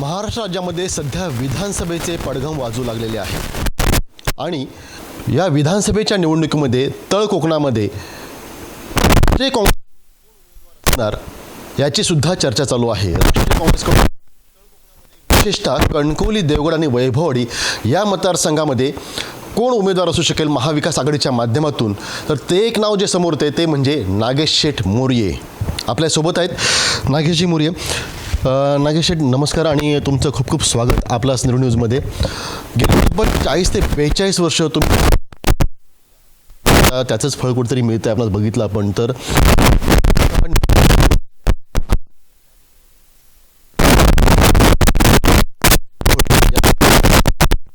महाराष्ट्र राज्यामध्ये सध्या विधानसभेचे पडघम वाजू लागलेले आहे. आणि या विधानसभेच्या निवडणुकीमध्ये तळ कोकणामध्ये राष्ट्रीय काँग्रेस याची सुद्धा चर्चा चालू आहे. राष्ट्रीय काँग्रेसकडून विशेषतः कणकवली देवगड आणि वैभववाडी या मतदारसंघामध्ये कोण उमेदवार असू शकेल महाविकास आघाडीच्या माध्यमातून? तर ते एक नाव जे समोर येते ते म्हणजे नागेश शेठ मोर्ये. आपल्यासोबत आहेत नागेशजी मोर्ये. नागेश नमस्कार आणि तुमचं खूप खूप स्वागत आपला स्नेहरू न्यूजमध्ये गेली लगभग चाळीस ते बेचाळीस वर्ष तुम्ही त्याचंच फळ कुठेतरी मिळतं आपल्याला बघितलं आपण तर आपण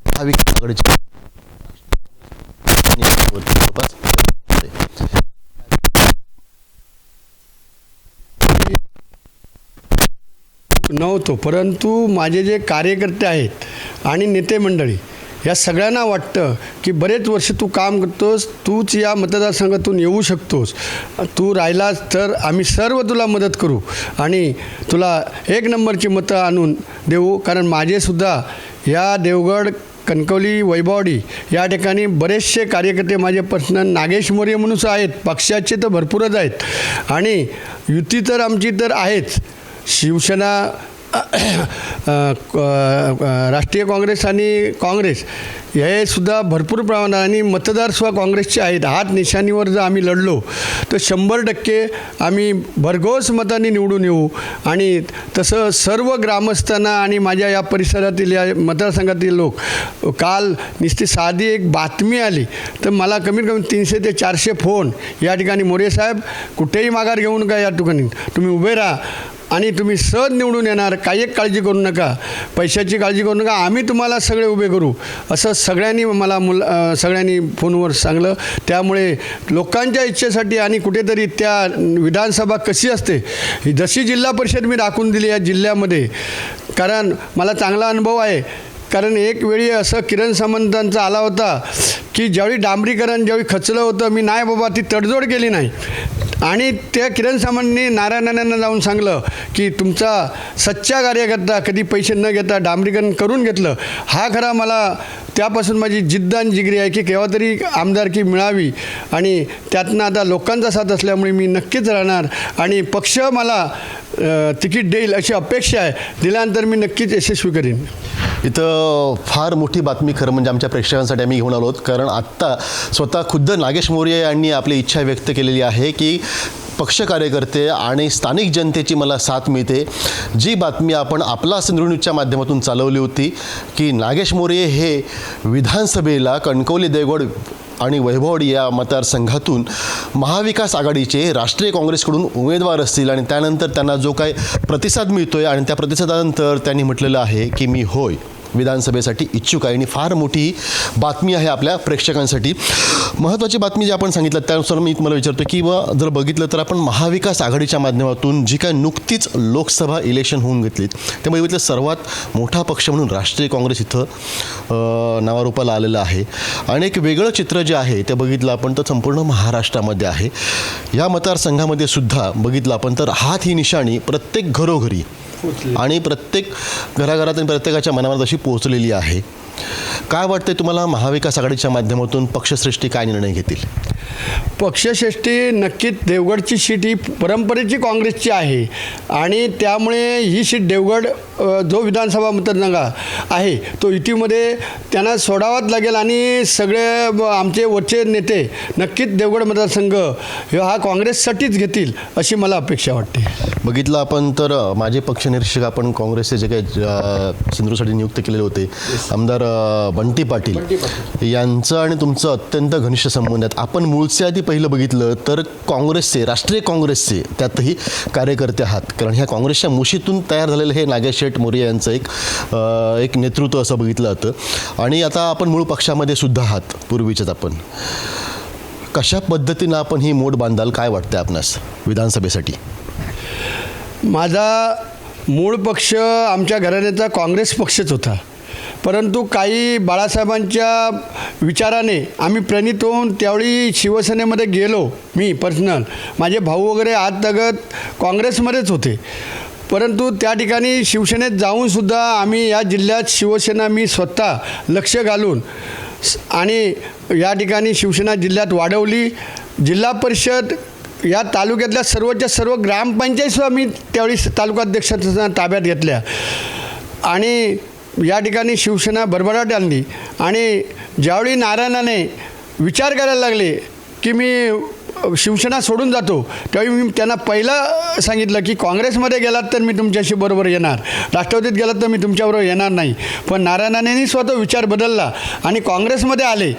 महाविकास आघाडीच्या जवळपास नव्हतो. परंतु माझे जे कार्यकर्ते आहेत आणि नेते मंडळी या सगळ्यांना वाटतं की बरेच वर्ष तू काम करतोस तूच या मतदारसंघातून येऊ शकतोस. तू राहिलास तर आम्ही सर्व तुला मदत करू आणि तुला एक नंबरची मतं आणून देऊ. कारण माझेसुद्धा या देवगड कणकवली वैभवडी या ठिकाणी बरेचसे कार्यकर्ते माझे पर्सनल नागेश मोरे म्हणूनच आहेत. पक्षाचे तर भरपूरच आहेत. आणि युती तर आमची तर आहेच. शिवसेना क- राष्ट्रीय काँग्रेस आणि काँग्रेस हे सुद्धा भरपूर प्रमाणात आणि मतदारसुद्धा काँग्रेसचे आहेत. हात निशाणीवर जर आम्ही लढलो तर शंभर टक्के आम्ही भरघोस मताने निवडून येऊ. आणि तसं सर्व ग्रामस्थांना आणि माझ्या या परिसरातील या मतदारसंघातील लोक काल नुसती साधी एक बातमी आली तर मला कमीत कमी तीनशे ते चारशे फोन या ठिकाणी मोरे साहेब कुठेही माघार घेऊ नका या ठिकाणी. तुम्ही उभे राहा. आणि तुम्ही सहज निवडून येणार काही एक काळजी करू नका पैशाची काळजी करू नका आम्ही तुम्हाला सगळे उभे करू. असं सगळ्यांनी मला मुल सगळ्यांनी फोनवर सांगलं. त्यामुळे लोकांच्या इच्छेसाठी आणि कुठेतरी त्या विधानसभा कशी असते ही जशी जिल्हा परिषद मी राखून दिली या जिल्ह्यामध्ये कारण मला चांगला अनुभव आहे. कारण एक वेळी असं किरण सामंतांचा आला होता की ज्यावेळी डांबरीकरण ज्यावेळी खचलं होतं मी नाही बाबा ती तडजोड केली नाही. आणि त्या किरण सामंतनी नारायणांना जाऊन सांगलं की तुमचा सच्चा कार्यकर्ता कधी पैसे न घेता डांबरीकरण करून घेतलं. हा खरा मला त्यापासून माझी जिद्द आणि जिगरी आहे की केव्हा तरी आमदारकी मिळावी. आणि त्यातनं आता लोकांचा साथ असल्यामुळे मी नक्कीच राहणार. आणि पक्ष मला तिकीट देईल अशी अपेक्षा आहे. दिल्यानंतर मी नक्कीच यशस्वी करीन. इथं फार मोठी बातमी खरं म्हणजे आमच्या प्रेक्षकांसाठी आम्ही घेऊन आलो आहोत. कारण आत्ता स्वतः खुद्द नागेश मोर्ये यांनी आपली इच्छा व्यक्त केलेली आहे की पक्ष कार्यकर्ते आणि स्थानिक जनतेची मला साथ मिळते. जी बातमी आपण आपला सिंधू न्यूजच्या माध्यमातून चालवली होती की नागेश मोरे हे विधानसभेला कणकवली देवगड आणि वैभवड या मतदारसंघातून महाविकास आघाडीचे राष्ट्रीय काँग्रेसकडून उमेदवार असतील आणि त्यानंतर त्यांना जो काय प्रतिसाद मिळतोय आणि त्या प्रतिसादानंतर त्यांनी म्हटलेलं आहे की मी होय. विधानसभेसाठी इच्छुक आहे आणि फार मोठी बातमी आहे आपल्या प्रेक्षकांसाठी. महत्त्वाची बातमी जी आपण सांगितलं त्यानुसार मी तुम्हाला विचारतो की व जर बघितलं तर आपण महाविकास आघाडीच्या माध्यमातून जी काय नुकतीच लोकसभा इलेक्शन होऊन घेतलीत त्यामुळे बघितलं सर्वात मोठा पक्ष म्हणून राष्ट्रीय काँग्रेस इथं नावारूपाला आलेलं आहे. आणि एक वेगळं चित्र जे आहे ते बघितलं आपण तर संपूर्ण महाराष्ट्रामध्ये आहे. या मतदारसंघामध्ये सुद्धा बघितलं आपण तर हात ही निशाणी प्रत्येक घरोघरी आणि प्रत्येक घराघरात आणि प्रत्येकाच्या मनावर तशी पोहोचलेली आहे. काय वाटतंय तुम्हाला महाविकास आघाडीच्या माध्यमातून पक्षश्रेष्ठी काय निर्णय घेतील? पक्षश्रेष्ठी नक्कीच देवगडची सीट ही परंपरेची काँग्रेसची आहे. आणि त्यामुळे ही सीट देवगड जो विधानसभा मतदारसंघ आहे तो युतीमध्ये त्यांना सोडावाच लागेल आणि सगळे आमचे वरचे नेते नक्कीच देवगड मतदारसंघ हे हा काँग्रेससाठीच घेतील अशी मला अपेक्षा वाटते. बघितलं आपण तर माझे पक्षनिरीक्षक आपण काँग्रेसचे जे काही सिंधूसाठी नियुक्त केलेले होते आमदार बंटी पाटील यांचं आणि तुमचं अत्यंत घनिष्ठ संबंध आहेत. आपण मूळचे आधी पहिलं बघितलं तर काँग्रेसचे राष्ट्रीय काँग्रेसचे त्यातही कार्यकर्ते आहात. कारण ह्या काँग्रेसच्या मुशीतून तयार झालेलं हे नागेश शेठ मोरे यांचं एक एक नेतृत्व असं बघितलं जातं. आणि आता आपण मूळ पक्षामध्ये सुद्धा आहात पूर्वीच्याच आपण. कशा पद्धतीनं आपण ही मोड बांधाल काय वाटतं आपणास विधानसभेसाठी? माझा मूळ पक्ष आमच्या घराण्याचा काँग्रेस पक्षच होता. परंतु काही बाळासाहेबांच्या विचाराने आम्ही प्रणित होऊन त्यावेळी शिवसेनेमध्ये गेलो मी पर्सनल माझे भाऊ वगैरे आज तगत काँग्रेसमध्येच होते. परंतु त्या ठिकाणी शिवसेनेत जाऊनसुद्धा आम्ही या जिल्ह्यात शिवसेना मी स्वतः लक्ष घालून आणि या ठिकाणी शिवसेना जिल्ह्यात वाढवली. जिल्हा परिषद या तालुक्यातल्या सर्वच्या सर्व ग्रामपंचायतसुद्धा मी त्यावेळी तालुकाध्यक्षांना ताब्यात घेतल्या. आणि या ठिकाणी शिवसेना भरभराट आणली. आणि ज्यावेळी नारायणाने विचार करायला लागले की मी शिवसेना सोडून जातो त्यावेळी मी त्यांना पहिलं सांगितलं की काँग्रेसमध्ये गेलात तर मी तुमच्याशी बरोबर येणार. राष्ट्रवादीत गेलात तर मी तुमच्याबरोबर येणार नाही. पण नारायणानेही स्वतः विचार बदलला आणि काँग्रेसमध्ये आले.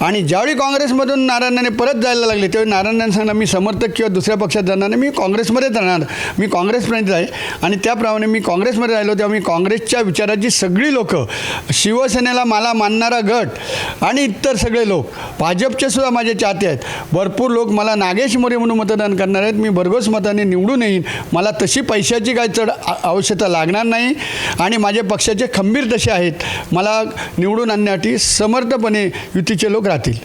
आणि ज्यावेळी काँग्रेसमधून नारायणाने परत जायला लागले त्यावेळी नारायणाने सांगला मी समर्थक किंवा दुसऱ्या पक्षात जाणार नाही मी काँग्रेसमध्येच राहणार. मी काँग्रेसपर्यंत आहे. आणि त्याप्रमाणे मी काँग्रेसमध्ये राहिलो तेव्हा मी काँग्रेसच्या विचाराची सगळी लोकं शिवसेनेला मला मानणारा गट आणि इतर सगळे लोक भाजपचे सुद्धा माझे चाहते आहेत. भरपूर लोक मला नागेश मोरे म्हणून मतदान करणार आहेत. मी भरघोस मताने निवडून येईन. मला तशी पैशाची काय चढ आवश्यकता लागणार नाही. आणि माझे पक्षाचे खंबीर तसे आहेत. मला निवडून आणण्यासाठी समर्थपणे युतीचे लोक राहतील.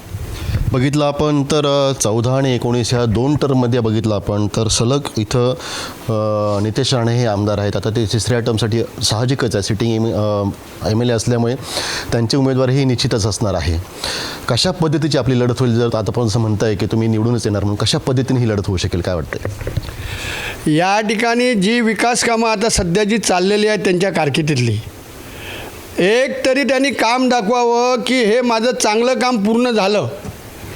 बघितलं आपण तर चौदा आणि एकोणीस ह्या दोन टर्ममध्ये बघितलं आपण तर सलग इथं नितेश राणे हे आमदार आहेत. आता ते तिसऱ्या टर्मसाठी साहजिकच आहे. Sitting M M L A असल्यामुळे त्यांची उमेदवारी ही निश्चितच असणार आहे. कशा पद्धतीची आपली लढत होईल? जर आता आपण असं म्हणताय की तुम्ही निवडूनच येणार म्हणून कशा पद्धतीने ही लढत होऊ शकेल? काय वाटतंय? या ठिकाणी जी विकास कामं आता सध्या जी चाललेली आहेत त्यांच्या कारकिर्दीतली एक तरी त्यांनी काम दाखवावं की हे माझं चांगलं काम पूर्ण झालं.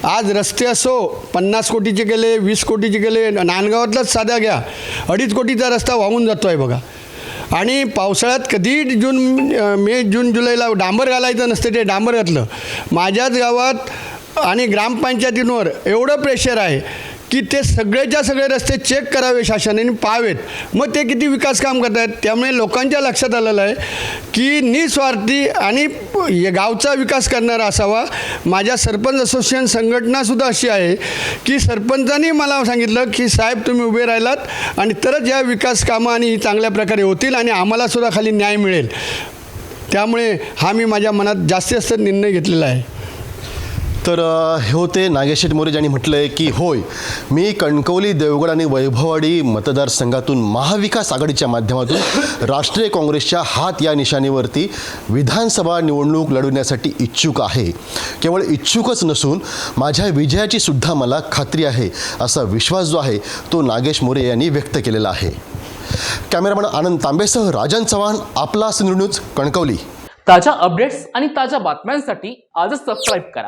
आज रस्ते असो पन्नास कोटीचे केले वीस कोटीचे केले नांदगावातलाच साध्या घ्या. अडीच कोटीचा रस्ता वाहून जातो आहे बघा. आणि पावसाळ्यात कधी जून मे जून जुलैला डांबर घालायचं नसतं ते डांबर घातलं. माझ्याच गावात आणि ग्रामपंचायतींवर एवढं प्रेशर आहे. की ते सगळेच्या सगळे रस्ते चेक करावे शासनाने पाहावेत. मग ते किती विकास काम करत आहेत त्यामुळे लोकांच्या लक्षात आलेलं आहे की निस्वार्थी आणि गावचा विकास करणारा असावा. माझ्या सरपंच असोसिएशन संघटनासुद्धा अशी आहे की सरपंचांनी मला सांगितलं की साहेब तुम्ही उभे राहिलात आणि तरच या विकास कामं आणि ही चांगल्या प्रकारे होतील आणि आम्हालासुद्धा खाली न्याय मिळेल. त्यामुळे हा मी माझ्या मनात जास्तीत जास्त निर्णय घेतलेला आहे. तर हे होते नागेश मोरे ज्यांनी म्हटलं आहे की होय मी कणकवली देवगड आणि वैभववाडी मतदारसंघातून महाविकास आघाडीच्या माध्यमातून राष्ट्रीय काँग्रेसच्या हात या निशाणीवरती विधानसभा निवडणूक लढवण्यासाठी इच्छुक आहे. केवळ इच्छुकच नसून माझ्या विजयाची सुद्धा मला खात्री आहे असा विश्वास जो आहे तो नागेश मोरे यांनी व्यक्त केलेला आहे. कॅमेरामॅन आनंद तांबेसह राजन चव्हाण आपला सिंधू न्यूज कणकवली. ताज्या अपडेट्स आणि ताज्या बातम्यांसाठी आजच सबस्क्राईब करा.